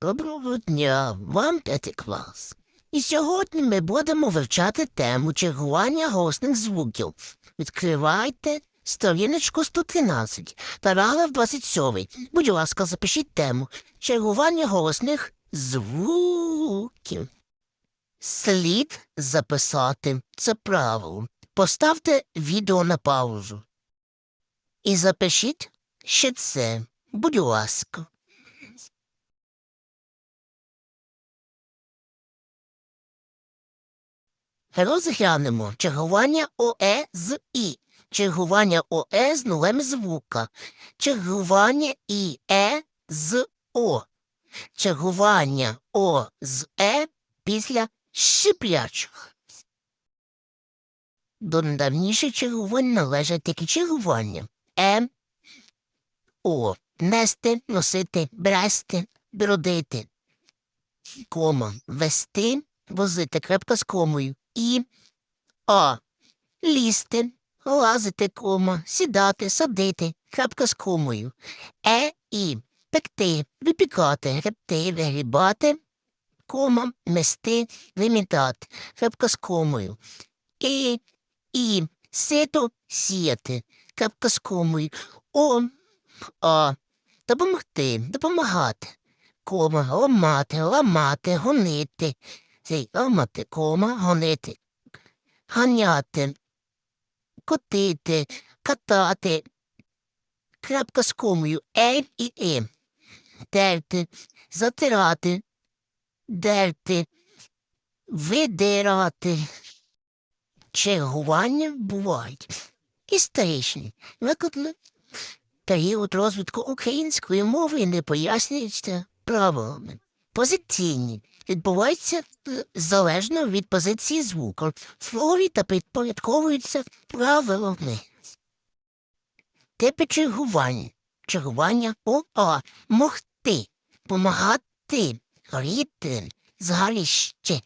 Доброго дня, вам п'ятий клас. І сьогодні ми будемо вивчати тему чергування голосних звуків. Відкривайте сторіночку 113, параграф 27. Будь ласка, запишіть тему чергування голосних звуків. Слід записати це правило. Поставте відео на паузу. І запишіть ще це. Будь ласка. Розглянемо чергування ОЕ з І, чергування ОЕ з нулем звука, чергування ІЕ з О, чергування О з Е після шиплячих. До недавніших чергувань належать такі чергування. Е, О, нести, носити, брести, бродити, кома, вести, возити крепко з комою. І А. Лізти, лазити кома, сідати, садити, крапка з комою. Е і пекти, випікати, гребти, вигрібати, кома, мести, вимітати, крапка з комою. І, і сито сіяти, крапка з комою. О, а, допомогти, допомагати. Кома, ламати, ламати, гонити. Цей ламати, кома, гонити, ганяти, котити, катати, крапка з комою, е і е, терти, затирати, дерти, видирати. Чергування бувають історичні, викладли період розвитку української мови не пояснюється правилами. Позиційні відбуваються е, залежно від позиції звуку. Слові та підпорядковуються правилами. Типи чергувань. Чергування ОА. Могти. Помагати. Горіти. Згаріще.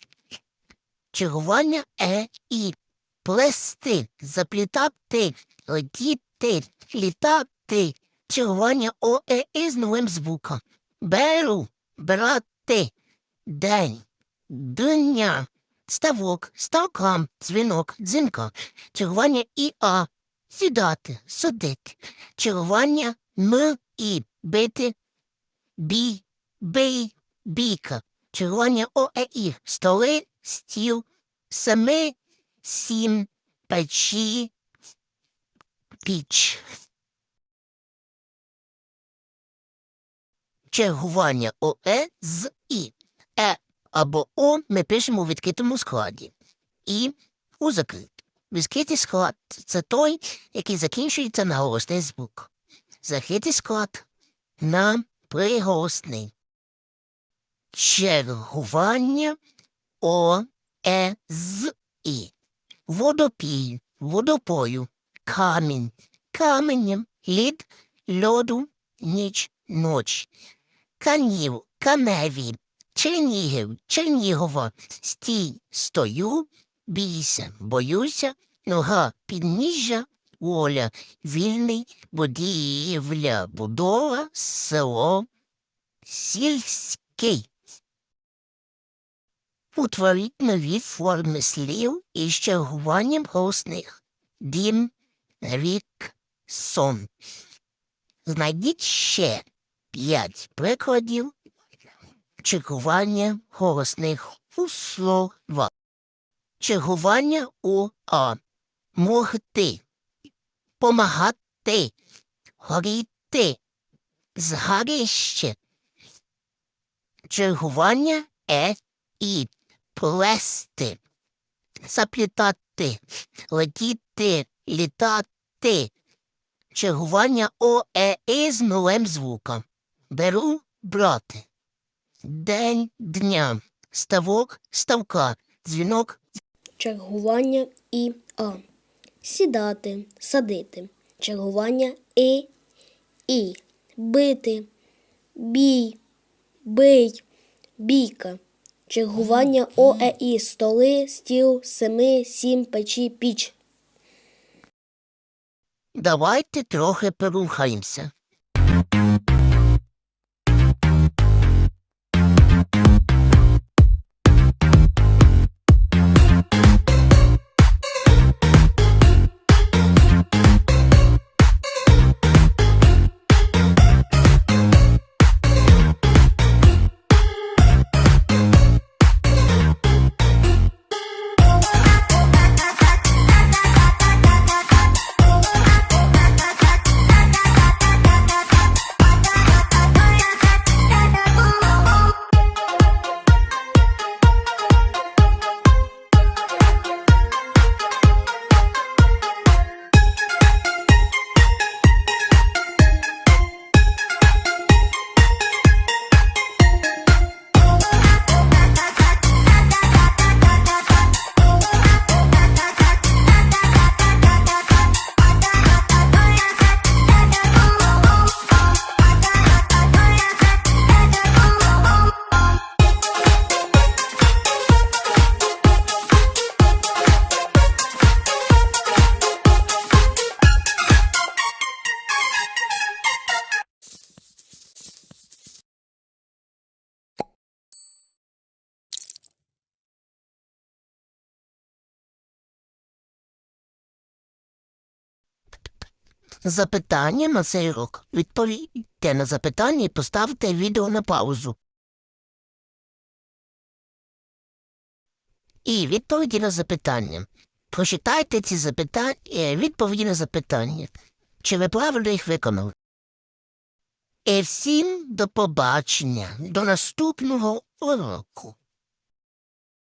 Чергування Е і. Плести. Заплітати. Летіти. Літати. Чергування ОЕ із новим звуком. Беру. Брати. День. Дня. Ставок, ставкам, дзвінок, дзвінка, чергування іа, сідати, садити, чергування м і бити, бі, бий, бійка, чергування оеі, столи, стіл, семи, сім, печі, піч. Чергування ОЕ з І. Е або О ми пишемо у відкритому складі. І у закритому. Відкритий склад це той, який закінчується на голосний звук. Закритий склад на приголосний. Чергування О, Е, з І. Водопій, водопою, камінь, каменем, лід, льоду, ніч, ноч. Канів, каневі, Чернігів, Чернігова, стій, стою, бійся, боюся, нога, підніжжя, воля, вільний, будівля, будова, село, сільський. Утворіть нові форми слів із чергуванням голосних. Дім, рік, сон. Знайдіть ще п'ять прикладів чергування голосних у слова. Чергування у А. Могти. Помагати. Горіти. Згарище. Чергування Е і плести. Заплітати. Летіти. Літати. Чергування ОЕ з нулем звуком. Беру брати. День дня. Ставок ставка. Дзвінок Чергування і А. Сідати, садити. Чергування І. І. Бити. Бій. Бий. Бійка. Чергування ОЕІ. Столи, стіл, семи, сім, печі, піч. Давайте трохи порухаємося. Запитання на цей урок. Відповідьте на запитання і поставте відео на паузу. І відповіді на запитання. Прочитайте ці запитання, е, відповіді на запитання. Чи ви правильно їх виконали? І всім до побачення, до наступного уроку.